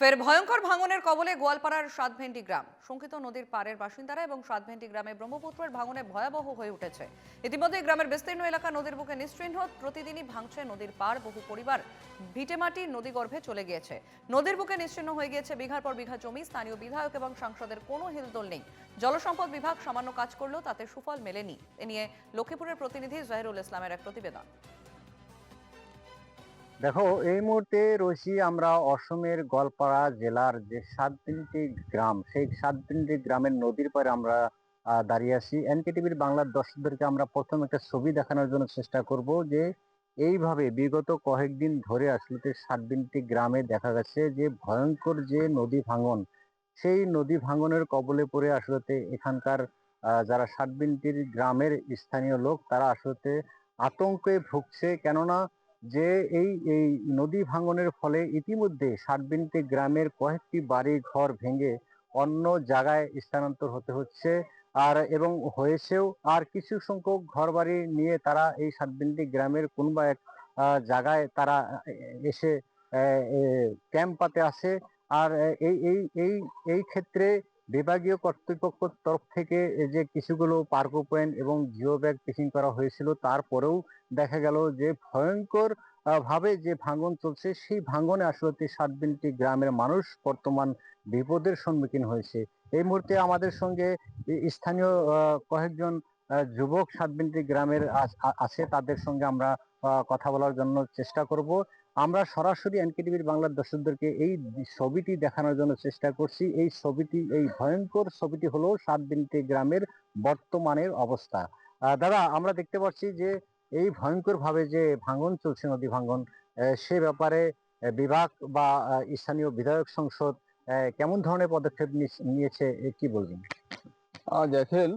ফের ভয়ঙ্কর ভাঙনের কবলে গোয়ালপাড়ার সাতভেন্টি গ্রাম। শঙ্কিত নদীর পাড়ের বাসিন্দারা এবং সাতভেন্টি গ্রামে ব্রহ্মপুত্রের ভাঙনে ভয়াবহ হয়ে উঠেছে। ইতিমধ্যে গ্রামের বিস্তীর্ণ এলাকা নদীর বুকে নিশ্চিহ্ন। প্রতিদিনই ভাঙছে নদীর পাড়। বহু পরিবার ভিটেমাটি নদীগর্ভে চলে গিয়েছে। নদীর বুকে নিশ্চিহ্ন হয়ে গিয়েছে বিঘার পর বিঘা জমি। স্থানীয় বিধায়ক এবং সাংসদের কোনো হিলদোল নেই। জলসম্পদ বিভাগ সামান্য কাজ করলেও তাতে সুফল মেলেনি। এ নিয়ে লক্ষ্মীপুরের প্রতিনিধি জহিরুল ইসলামের এক প্রতিবেদন। দেখো, এই মুহূর্তে রয়েছি আমরা অসমের গোয়ালপাড়া জেলার যে সাত তিনটি গ্রাম, সেই সাত তিনটি গ্রামের নদীর পাড়ে আমরা দাঁড়িয়ে আছি। এনকেটিভির বাংলার দর্শকদেরকে আমরা প্রথম একটা ছবি দেখানোর জন্য চেষ্টা করব যে, এইভাবে বিগত কয়েকদিন ধরে আসলে সাত তিনটি গ্রামে দেখা গেছে, যে ভয়ঙ্কর যে নদী ভাঙন, সেই নদী ভাঙনের কবলে পড়ে আসলে এখানকার যারা সাত বিনটির গ্রামের স্থানীয় লোক, তারা আসলে আতঙ্কে ভুগছে। কেননা যে এই এই নদী ভাঙনের ফলে ইতিমধ্যে সাতবিনটি গ্রামের কয়েকটি বাড়ি ঘর ভেঙে অন্য জায়গায় স্থানান্তর হতে হচ্ছে। আর, এবং হয়েছেও আর কিছু সংখ্যক ঘর বাড়ি নিয়ে তারা এই সাতবিনটি গ্রামের কোন বা এক জায়গায় তারা এসে ক্যাম্প পাতে আসে। আর এই এই এই এই ক্ষেত্রে বিভাগীয় কর্তৃপক্ষের তরফ থেকে যে কিছুগুলো পার্কো পয়েন্ট এবং জিও ব্যাগ ফিশিং করা হয়েছিল, তারপরেও দেখা গেল যে ভয়ঙ্কর ভাবে যে ভাঙন চলছে, সেই ভাঙনে আসলে সাতবিনটি গ্রামের মানুষ বর্তমান বিপদের সম্মুখীন হয়েছে। এই মুহূর্তে আমাদের সঙ্গে স্থানীয় কয়েকজন যুবক সাতবিনটি গ্রামের আছে, তাদের সঙ্গে আমরা কথা বলার জন্য চেষ্টা করব। আমরা সরাসরি এনকেটিভির বাংলার দর্শকদেরকে এই ছবিটি দেখানোর জন্য চেষ্টা করছি। এই ছবিটি, এই ভয়ঙ্কর ছবিটি হলো সাতবিনটি গ্রামের বর্তমানের অবস্থা। দাদা, আমরা দেখতে পাচ্ছি যে এই ভয়ঙ্কর ভাবে যে ভাঙন চলছে, নদী ভাঙন সে ব্যাপারে বিভাগ বা স্থানীয় বিধায়ক সংসদ কেমন ধরনের পদক্ষেপ নিয়েছে কি বলবেন? দেখেন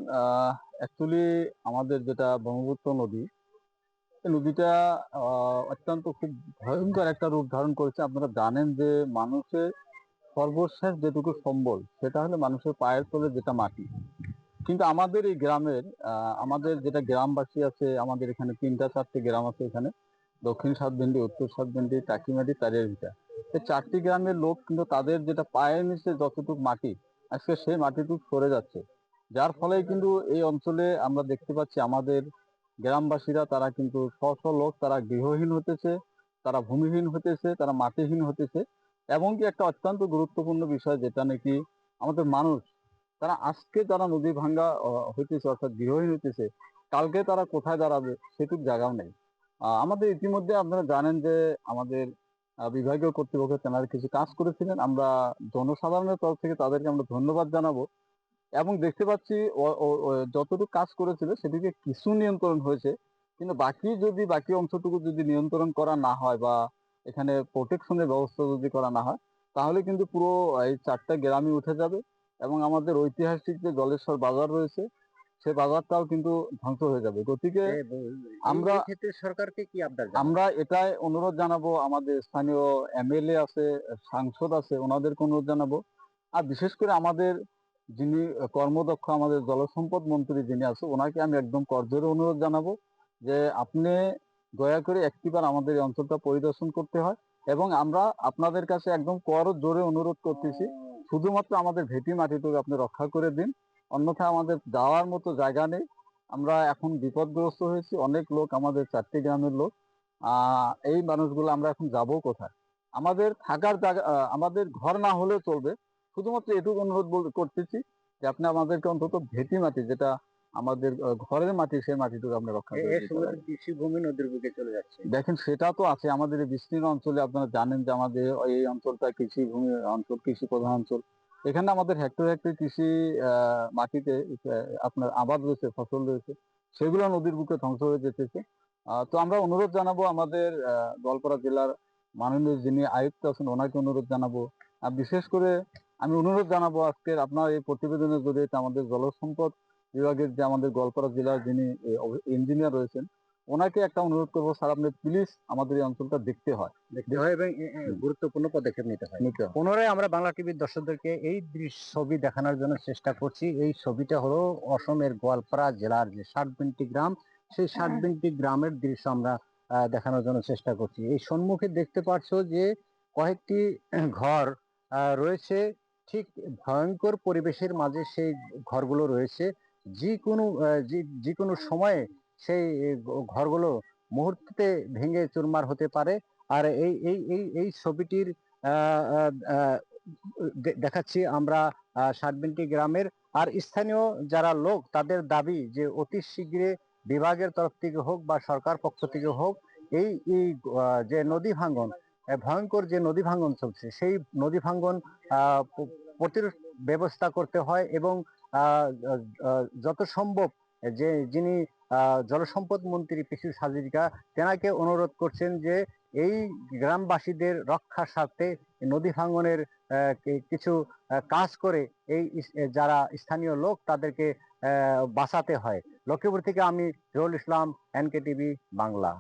অ্যাকচুয়ালি আমাদের যেটা ব্রহ্মপুত্র নদী নদীটা অত্যন্ত খুব ভয়ঙ্কর একটা রূপ ধারণ করেছে। আপনারা জানেন যে মানুষের সর্বশেষ যেটুকু সম্বল, সেটা হলো মানুষের পায়ের তলে যেটা মাটি। কিন্তু আমাদের এই গ্রামের আমাদের যেটা গ্রামবাসী আছে, আমাদের এখানে তিনটা, চারটে গ্রাম আছে এখানে। দক্ষিণ সাতভেন্ডি উত্তর সাতভেন্ডি টাকিমাটি তারিয়াভিটা এই চারটি গ্রামের লোক কিন্তু তাদের যেটা পায়ের নিচে যতটুকু মাটি, আজকে সেই মাটিটুকু সরে যাচ্ছে। যার ফলে কিন্তু এই অঞ্চলে আমরা দেখতে পাচ্ছি আমাদের গ্রামবাসীরা তারা কিন্তু শ লোক, তারা গৃহহীন হতেছে, তারা ভূমিহীন হতেছে, তারা মাটিহীন হতেছে। এমনকি একটা অত্যন্ত গুরুত্বপূর্ণ বিষয় যেটা নাকি আমাদের মানুষ, তারা আজকে যারা নদী ভাঙ্গা হইতেছে, অর্থাৎ গৃহহীন হইতেছে, কালকে তারা কোথায় দাঁড়াবে সেটুক জায়গাও নেই। আমাদের ইতিমধ্যে আপনারা জানেন যে আমাদের বিভাগীয় কর্তৃপক্ষ তেনারা কিছু কাজ করেছিলেন। আমরা জনসাধারণের তরফ থেকে তাদেরকে আমরা ধন্যবাদ জানাব। এবং দেখতে পাচ্ছি যতটুকু কাজ করেছিল সেটিকে কিছু নিয়ন্ত্রণ হয়েছে। কিন্তু বাকি যদি বাকি অংশটুকু যদি নিয়ন্ত্রণ করা না হয় বা এখানে প্রোটেকশনের ব্যবস্থা যদি করা না হয় তাহলে কিন্তু পুরো এই চারটা গ্রামই উঠে যাবে এবং আমাদের ঐতিহাসিক যে জলেশ্বর বাজার রয়েছে সে বাজারটাও কিন্তু ধ্বংস হয়ে যাবে। গতিকে আমরা- আমরা ক্ষেত্রে সরকারকে কি আবদার আমরা এটাই অনুরোধ জানাব আমাদের স্থানীয় এমএলএ আছে সাংসদ আছে ওনাদেরকে অনুরোধ জানাব। আর বিশেষ করে আমাদের যিনি কর্মদক্ষ আমাদের জলসম্পদ মন্ত্রী যিনি আছে, ওনাকে আমি একদম করজোরে অনুরোধ জানাব যে আপনি দয়া করে একটিবার আমাদের এই অঞ্চলটা পরিদর্শন করতে হয় এবং আমরা আপনাদের কাছে একদম কর জোরে অনুরোধ করতেছি, শুধুমাত্র আমাদের ভেটি মাটিটুকু আপনি রক্ষা করে দিন, অন্যথায় আমাদের যাওয়ার মতো জায়গা নেই। আমরা এখন বিপদগ্রস্ত হয়েছি, অনেক লোক আমাদের চারটি গ্রামের লোক এই মানুষগুলো আমরা এখন যাব কোথায়? আমাদের থাকার জায়গা আমাদের ঘর না হলেও চলবে শুধুমাত্র এটুকু অনুরোধ করতেছি যে আপনি আমাদেরকে অন্তত ভেটি মাটি যেটা আমাদের ঘরের মাটি সেই মাটিটুকু আপনি রক্ষা এ- করে এর দিতে সঙ্গে পারেন। তো কৃষি ভূমি নদীর বুকে চলে যাচ্ছে। দেখেন সেটা তো আছে আমাদের বিস্তীর্ণ অঞ্চলে। আপনারা জানেন যে আমাদের এই অঞ্চলটা কৃষি ভূমি অঞ্চল কৃষি প্রধান অঞ্চল। এখানে আমাদের হেক্টর হেক্টর কৃষি মাটিতে আপনার আবাদ রয়েছে ফসল রয়েছে। সেগুলো নদীর বুকে ধ্বংস হয়ে যেতেছে। আহ, তো আমরা অনুরোধ জানাব আমাদের আহ, গোয়ালপাড়া জেলার মাননীয় যিনি আয়ুক্ত আছেন ওনাকে অনুরোধ জানাব। আর বিশেষ করে আমি অনুরোধ জানাব আজকের আপনার এই প্রতিবেদনের জড়িয়ে আমাদের জলসম্পদ বিভাগের যে আমাদের গোয়ালপাড়া জেলার যিনি ইঞ্জিনিয়ার রয়েছেন ওনাকে একটা অনুরোধ করব স্যার আপনি প্লিজ আমাদের এই অঞ্চলটা দেখতে হয়। দেখতে হয় এবং গুরুত্বপূর্ণ পদক্ষেপ নিতে হয়। পুনরায় আমরা বাংলা টিভির দর্শকদেরকে এই দৃশ্য ছবি দেখানোর জন্য চেষ্টা করছি। এই ছবিটা হলো অসমের গোয়ালপাড়া জেলার যে ষাটবিনটি গ্রাম সেই ষাটবিনটি গ্রামের দৃশ্য আমরা দেখানোর জন্য চেষ্টা করছি। এই সম্মুখে দেখতে পাচ্ছ যে কয়েকটি ঘর আহ, রয়েছে। ঠিক ভয়ঙ্কর পরিবেশের মাঝে সেই ঘরগুলো রয়েছে। যে কোনো যে- কোনো সময়ে সেই ঘরগুলো মুহূর্তে ভেঙে চুরমার হতে পারে। আর এই এই এই এই ছবিটির দেখাচ্ছি আমরা সাতবিনটি গ্রামের। আর স্থানীয় যারা লোক, তাদের দাবি যে অতি শীঘ্রে বিভাগের তরফ থেকে হোক বা সরকার পক্ষ থেকে হোক, এই যে নদী ভাঙ্গন ভয়ঙ্কর যে নদী ভাঙ্গন চলছে, সেই নদী ভাঙ্গন প্রতিরোধ ব্যবস্থা করতে হয় এবং যত সম্ভব যে যিনি জলসম্পদ মন্ত্রী পিসি হাজরিকা তেনাকে অনুরোধ করছেন যে এই গ্রামবাসীদের রক্ষার স্বার্থে নদী ভাঙ্গনের কিছু কাজ করে এই যারা স্থানীয় লোক তাদেরকে বাঁচাতে হয়। লক্ষ্মীপুর থেকে আমি জহুরুল ইসলাম এনকে টিভি বাংলা।